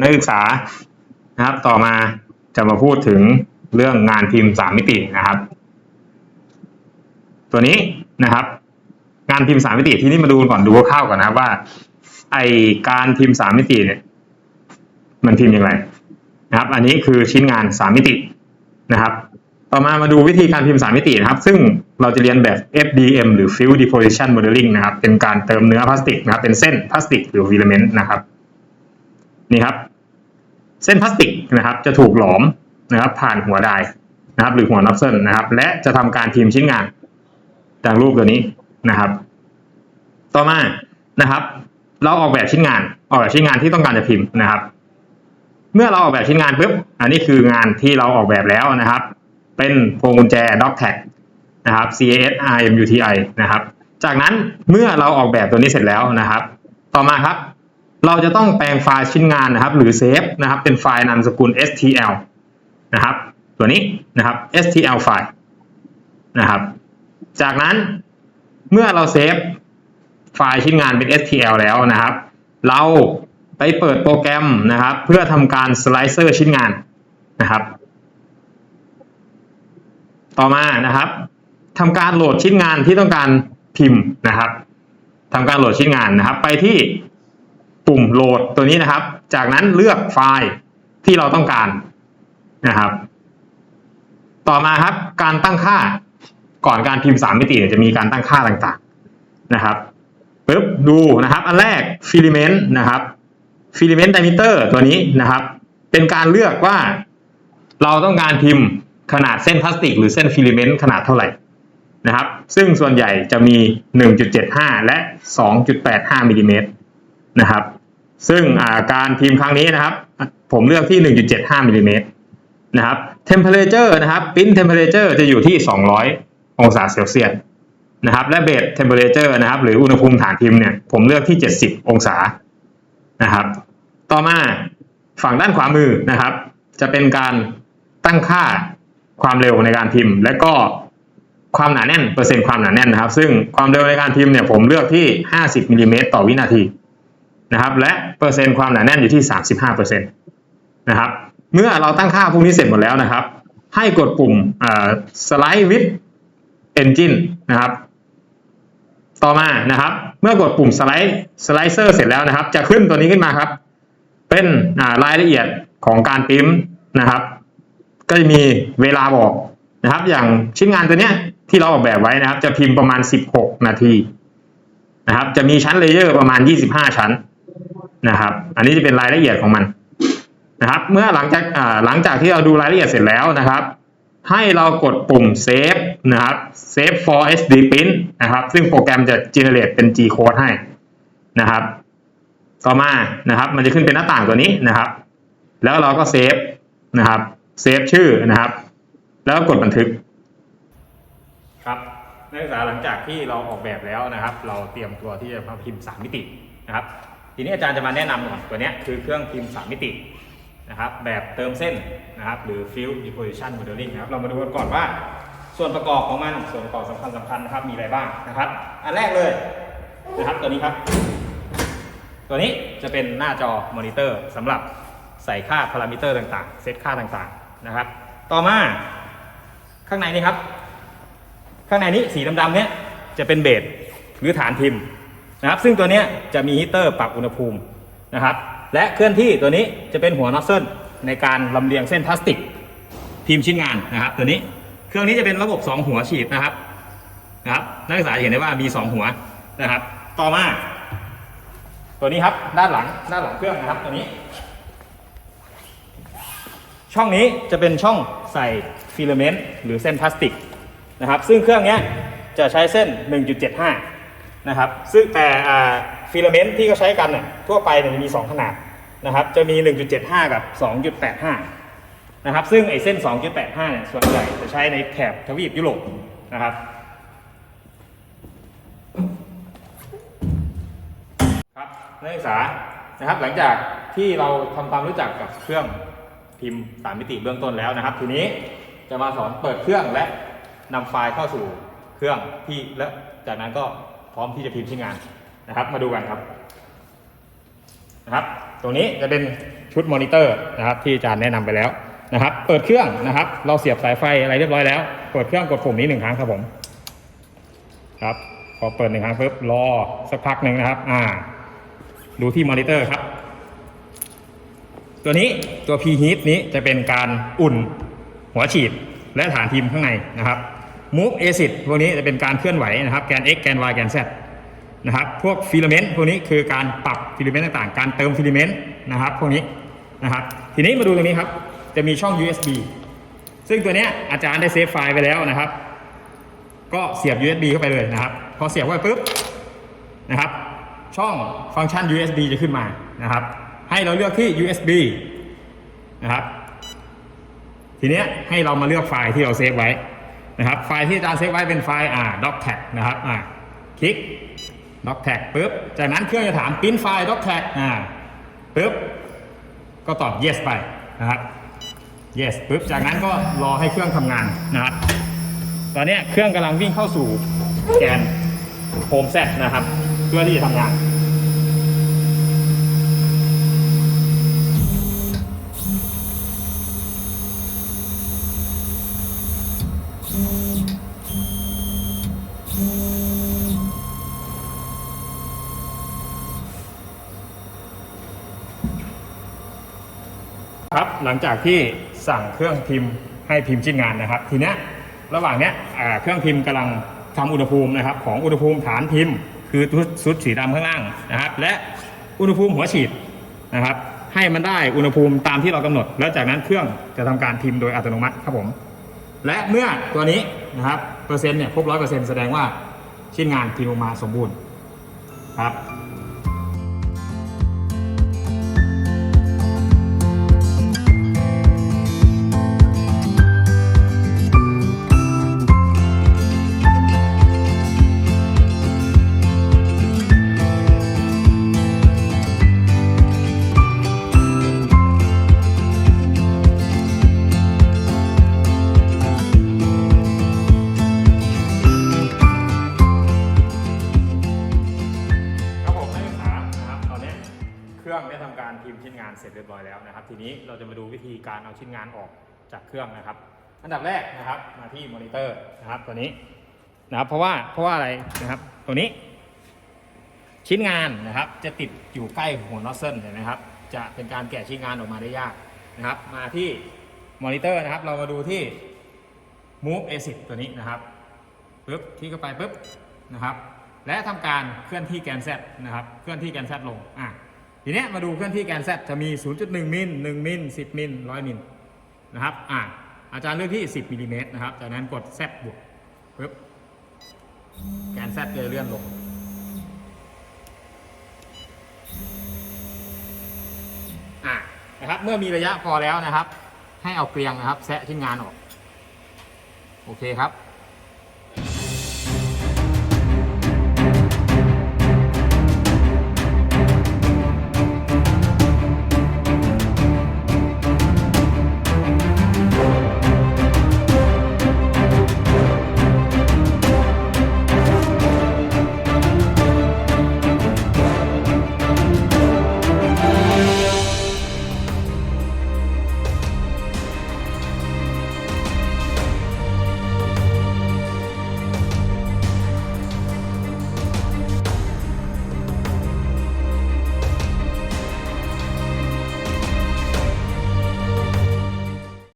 นักศึกษานะครับ ต่อมาจะมาพูดถึงเรื่องงานพิมพ์สามมิตินะครับ ตัวนี้นะครับ งานพิมพ์สามมิติที่นี่มาดูก่อนดูคร่าวๆก่อนนะครับว่า ไอการพิมพ์สามมิติเนี่ย มันพิมพ์ย่างไรนะครับ อันนี้คือชิ้นงานสามมิตินะครับ ต่อมามาดูวิธีการพิมพ์สามมิตินะครับ ซึ่งเราจะเรียนแบบ FDM หรือ Field Deposition Modeling นะครับ เป็นการเติมเนื้อพลาสติกนะครับ เป็นเส้นพลาสติกหรือฟิลาเมนต์นะครับ นี่ครับ เส้นพลาสติกนะครับจะถูกหลอมนะครับผ่านหัวไดนะครับหรือหัวน็อตเซิลนะครับ และจะทำการพิมพ์ชิ้นงานดังรูปตัวนี้นะครับ ต่อมานะครับ เราออกแบบชิ้นงาน ออกแบบชิ้นงานที่ต้องการจะพิมพ์นะครับ เมื่อเราออกแบบชิ้นงานปุ๊บอันนี้คืองานที่เราออกแบบแล้วนะครับ เป็นพวงกุญแจ doc tag นะครับ CAS RMUTI นะครับ จากนั้นเมื่อเราออกแบบตัวนี้เสร็จแล้วนะครับ ต่อมาครับ เราจะต้องแปลงไฟล์ชิ้นงานนะครับ หรือเซฟนะครับ เป็นไฟล์นามสกุล STL นะครับ ตัวนี้นะครับ STL ไฟล์นะครับ จากนั้นเมื่อเราเซฟไฟล์ชิ้นงานเป็น STL แล้วนะครับ เราไปเปิดโปรแกรมนะครับ เพื่อทำการสไลเซอร์ชิ้นงานนะครับ ต่อมานะครับทำการโหลดชิ้นงานที่ต้องการพิมพ์นะครับทำการโหลดชิ้นงานนะครับ ไปที่ ปุ่มโหลดตัวนี้นะครับ จากนั้นเลือกไฟล์ที่เราต้องการนะครับ ต่อมาครับ การตั้งค่าก่อนการพิมพ์สามมิติเนี่ยจะมีการตั้งค่าต่างๆนะครับปึ๊บดูนะครับ อันแรกฟิลิเมนต์นะครับฟิลิเมนต์ดิมิเตอร์ตัวนี้นะครับ เป็นการเลือกว่าเราต้องการพิมพ์ขนาดเส้นพลาสติก หรือเส้นฟิลิเมนต์ขนาดเท่าไหร่นะครับ ซึ่งส่วนใหญ่จะมี 1.75 และ 2.85มิลลิเมตรนะครับ ซึ่งาการพิมพ์ครั้งนี้นะครับ ผมเลือกที่ 1.75มิลลิเมตรนะครับ temperature นะครับ print temperature จะอยู่ที่ 200 องศาเซลเซียสนะครับ และ base temperature นะครับ หรืออุณหภูมิฐานพิมพ์เนี่ยผมเลือกที่ 70 องศานะครับ ต่อมาฝั่งด้านขวามือนะครับ จะเป็นการตั้งค่าความเร็วในการพิมพ์ และก็ความหนาแน่นเปอร์เซ็นต์ความหนาแน่นนะครับ ซึ่งความเร็วในการพิมพ์เนี่ยผมเลือกที่ 50มิลลิเมตรต่อวินาที นะครับ และเปอร์เซ็นต์ความหนาแน่นอยู่ที่ 35เปอร์เซ็นต์นะครับ เมื่อเราตั้งค่าพวกนี้เสร็จหมดแล้วนะครับ ให้กดปุ่มสไลด์วิดเอนจินนะครับ ต่อมานะครับ เมื่อกดปุ่มสไลด์สไลเซอร์เสร็จแล้วนะครับ จะขึ้นตัวนี้ขึ้นมาครับ เป็นรายละเอียดของการพิมพ์นะครับ ก็จะมีเวลาบอกนะครับ อย่างชิ้นงานตัวเนี้ยที่เราออกแบบไว้นะครับ จะพิมพ์ประมาณ 16 นาทีนะครับ จะมีชั้นเลเยอร์ประมาณ 25 ชั้น นะครับ อันนี้จะเป็นรายละเอียดของมันนะครับ เมื่อหลังจากหลังจากที่เราดูรายละเอียดเสร็จแล้วนะครับ ให้เรากดปุ่ม save นะครับ save for SD print นะครับ ซึ่งโปรแกรมจะ generate เป็น G code ให้นะครับ ต่อมานะครับ มันจะขึ้นเป็นหน้าต่างตัวนี้นะครับ แล้วเราก็เซฟนะครับเซฟชื่อนะครับ แล้วก็กดบันทึก ครับนักศึกษาหลังจากที่เราออกแบบแล้วนะครับ เราเตรียมตัวที่จะมาพิมพ์ 3 มิตินะครับ ทีนี้อาจารย์จะมาแนะนำก่อนตัวนี้คือเครื่องพิมพ์3มิตินะครับแบบเติมเส้นนะครับหรือ Field Deposition Modeling นะครับเรามาดูกันก่อนว่า ส่วนประกอบของมันส่วนประกอบสำคัญสำคัญนะครับมีอะไรบ้างนะครับ อันแรกเลยนะครับตัวนี้ครับ ตัวนี้จะเป็นหน้าจอมอนิเตอร์สำหรับใส่ค่าพารามิเตอร์ต่างๆ เซตค่าต่างๆนะครับ ต่อมาข้างในนี้ครับ ข้างในนี้สีดำๆเนี้ยจะเป็นเบสหรือฐานพิมพ์ นะครับ ซึ่งตัวนี้จะมีฮีเตอร์ปรับอุณหภูมินะครับ และเคลื่อนที่ตัวนี้จะเป็นหัวนอสเซิลในการลำเลียงเส้นพลาสติกพิมพ์ชิ้นงานนะครับ ตัวนี้เครื่องนี้จะเป็นระบบ 2 หัวฉีดนะครับนะครับนักศึกษาจะเห็นได้ว่ามี 2 หัวนะครับ ต่อมา ตัวนี้ครับด้านหลังด้านหลังเครื่องนะครับตัวนี้ ช่องนี้จะเป็นช่องใส่ฟิลาเมนต์หรือเส้นพลาสติกนะครับ ซึ่งเครื่องนี้จะใช้เส้น 1.75 นะครับ ซึ่งแต่ฟิลาเมนต์ที่เขาใช้กันน่ะทั่วไปเนี่ยจะมี 2 ขนาดนะครับ จะมี 1.75 กับ 2.85 นะครับ ซึ่งไอ้เส้น 2.85 เนี่ยส่วนใหญ่จะใช้ในแถบทวีปยุโรปนะครับครับนักศึกษานะครับหลังจากที่เราทำความรู้จักกับเครื่องพิมพ์สามมิติเบื้องต้นแล้วนะครับ ทีนี้จะมาสอนเปิดเครื่องและนำไฟล์เข้าสู่เครื่องที่และจากนั้นก็ พร้อมที่จะพิมพ์ชิ้งานนะครับ มาดูกันครับนะครับ ตรงนี้จะเป็นชุดมอนิเตอร์นะครับที่อาจารย์แนะนำไปแล้วนะครับ เปิดเครื่องนะครับ เราเสียบสายไฟอะไรเรียบร้อยแล้ว เปิดเครื่องกดปุ่มนี้หนึ่งครั้งครับผมครับพอเปิดหนึ่งครั้งปุ๊บรอสักพักหนึ่งนะครับ อ่า ดูที่มอนิเตอร์ครับ ตัวนี้ตัว p heat นี้จะเป็นการอุ่นหัวฉีดและฐานพิมพ์ข้างในนะครับ move acid พวกนี้จะเป็นการเคลื่อนไหวนะครับแกน x แกน y แกน z นะครับพวกฟิลาเมนต์พวกนี้คือการปรับฟิลาเมนต์ต่างๆ การเติมฟิลาเมนต์นะครับพวกนี้นะครับทีนี้มาดูตรงนี้ครับจะมีช่อง USB ซึ่งตัวเนี้ยอาจารย์ได้เซฟไฟล์ไปแล้วนะครับ ก็เสียบ USB เข้าไปเลยนะครับ พอเสียบเข้าไปปุ๊บนะครับ ช่องฟังก์ชัน USB จะขึ้นมานะครับ ให้เราเลือกที่ USB นะครับ ทีนี้ให้เรามาเลือกไฟล์ที่เราเซฟไว้ นะครับไฟล์ที่อาจารย์เซฟไว้เป็นไฟล์อ่า doc tag นะครับอ่าคลิก doc tag ปุ๊บจากนั้นเครื่องจะถามปริ้นไฟล์ doc tag อ่าปุ๊บก็ตอบ yes ไปนะครับ yes ปุ๊บจากนั้นก็รอให้เครื่องทำงานนะครับ ตอนนี้เครื่องกำลังวิ่งเข้าสู่แกนโฮมเซตนะครับ เพื่อที่จะทำงาน ครับหลังจากที่สั่งเครื่องพิมพ์ให้พิมพ์ชิ้นงานนะครับ ทีเนี้ยระหว่างเนี้ยเครื่องพิมพ์กำลังทำอุณหภูมินะครับของอุณหภูมิฐานพิมพ์ คือชุดสีดำข้างล่างนะครับ และอุณหภูมิหัวฉีดนะครับ ให้มันได้อุณหภูมิตามที่เรากำหนด แล้วจากนั้นเครื่องจะทำการพิมพ์โดยอัตโนมัติครับผม และเมื่อตัวนี้นะครับเปอร์เซ็นต์เนี่ยครบร้อยเปอร์เซ็นต์แสดงว่าชิ้นงานพิมพ์ออกมาสมบูรณ์ครับานเสร็จเรียบร้อยแล้วนะครับ ทีนี้เราจะมาดูวิธีการเอาชิ้นงานออกจากเครื่องนะครับ อันดับแรกนะครับมาที่มอนิเตอร์นะครับตัวนี้นะครับเพราะว่าเพราะว่าอะไรนะครับตัวนี้ ชิ้นงานนะครับจะติดอยู่ใกล้หัวนอสเซิลเห็นไหมครับจะเป็นการแกะชิ้นงานออกมาได้ยากนะครับ มาที่มอนิเตอร์นะครับ เรามาดูที่ move a10 ตัวนี้นะครับปึ๊บที่เข้าไปปึ๊บนะครับ และทำการเคลื่อนที่แกน Z นะครับ เคลื่อนที่แกน Z ลงอะ ทีเนี้ยมาดูเคลื่อนที่แกน Z จะมี 0.1 มิล 1 มิล 10 มิล 100 มิลนะครับอะอาจารย์เลือกที่ 10มิลลิเมตรนะครับ จากนั้นกด Z บวกปึ๊บแกน Z จะเลื่อนลงอะนะครับเมื่อมีระยะพอแล้วนะครับ ให้เอาเกลียงนะครับ แซะชิ้นงานออก โอเคครับ